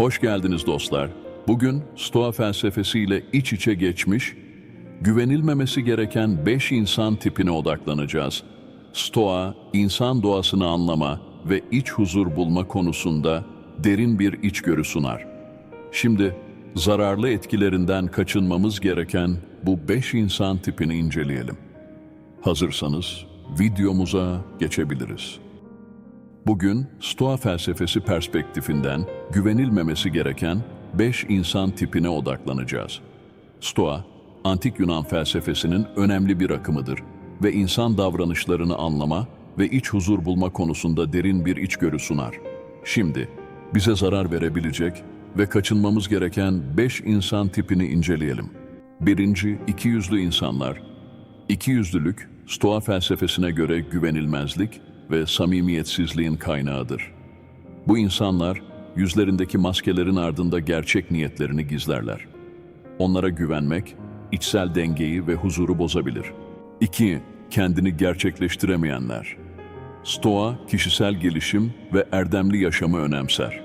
Hoş geldiniz dostlar. Bugün Stoa felsefesiyle iç içe geçmiş, güvenilmemesi gereken beş insan tipine odaklanacağız. Stoa, insan doğasını anlama ve iç huzur bulma konusunda derin bir içgörü sunar. Şimdi zararlı etkilerinden kaçınmamız gereken bu beş insan tipini inceleyelim. Hazırsanız videomuza geçebiliriz. Bugün Stoa felsefesi perspektifinden güvenilmemesi gereken beş insan tipine odaklanacağız. Stoa, antik Yunan felsefesinin önemli bir akımıdır ve insan davranışlarını anlama ve iç huzur bulma konusunda derin bir içgörü sunar. Şimdi bize zarar verebilecek ve kaçınmamız gereken beş insan tipini inceleyelim. Birinci, ikiyüzlü insanlar. İkiyüzlülük, Stoa felsefesine göre güvenilmezlik ve samimiyetsizliğin kaynağıdır. Bu insanlar, yüzlerindeki maskelerin ardında gerçek niyetlerini gizlerler. Onlara güvenmek, içsel dengeyi ve huzuru bozabilir. 2. Kendini gerçekleştiremeyenler. Stoa, kişisel gelişim ve erdemli yaşamı önemser.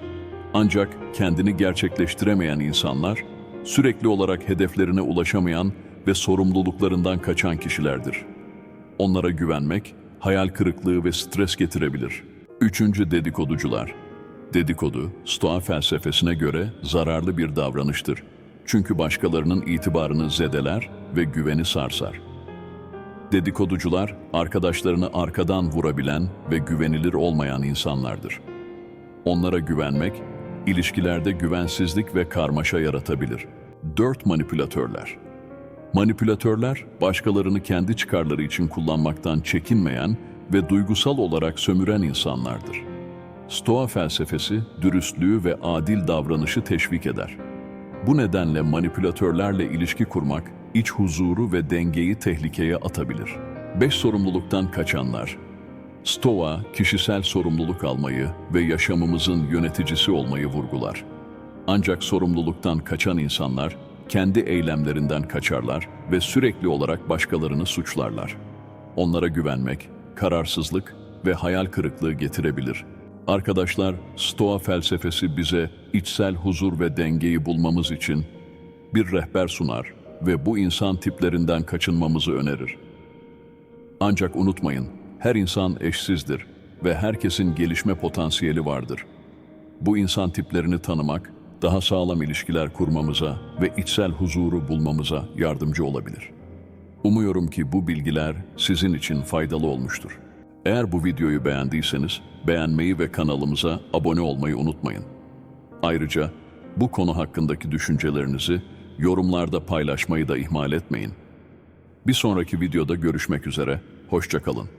Ancak kendini gerçekleştiremeyen insanlar, sürekli olarak hedeflerine ulaşamayan ve sorumluluklarından kaçan kişilerdir. Onlara güvenmek, hayal kırıklığı ve stres getirebilir. Üçüncü dedikoducular. Dedikodu, Stoa felsefesine göre zararlı bir davranıştır. Çünkü başkalarının itibarını zedeler ve güveni sarsar. Dedikoducular, arkadaşlarını arkadan vurabilen ve güvenilir olmayan insanlardır. Onlara güvenmek, ilişkilerde güvensizlik ve karmaşa yaratabilir. 4. Manipülatörler Manipülatörler, başkalarını kendi çıkarları için kullanmaktan çekinmeyen ve duygusal olarak sömüren insanlardır. Stoa felsefesi, dürüstlüğü ve adil davranışı teşvik eder. Bu nedenle manipülatörlerle ilişki kurmak, iç huzuru ve dengeyi tehlikeye atabilir. Beş sorumluluktan kaçanlar. Stoa, kişisel sorumluluk almayı ve yaşamımızın yöneticisi olmayı vurgular. Ancak sorumluluktan kaçan insanlar, kendi eylemlerinden kaçarlar ve sürekli olarak başkalarını suçlarlar. Onlara güvenmek, kararsızlık ve hayal kırıklığı getirebilir. Arkadaşlar, Stoa felsefesi bize içsel huzur ve dengeyi bulmamız için bir rehber sunar ve bu insan tiplerinden kaçınmamızı önerir. Ancak unutmayın, her insan eşsizdir ve herkesin gelişme potansiyeli vardır. Bu insan tiplerini tanımak, daha sağlam ilişkiler kurmamıza ve içsel huzuru bulmamıza yardımcı olabilir. Umuyorum ki bu bilgiler sizin için faydalı olmuştur. Eğer bu videoyu beğendiyseniz beğenmeyi ve kanalımıza abone olmayı unutmayın. Ayrıca bu konu hakkındaki düşüncelerinizi yorumlarda paylaşmayı da ihmal etmeyin. Bir sonraki videoda görüşmek üzere, hoşça kalın.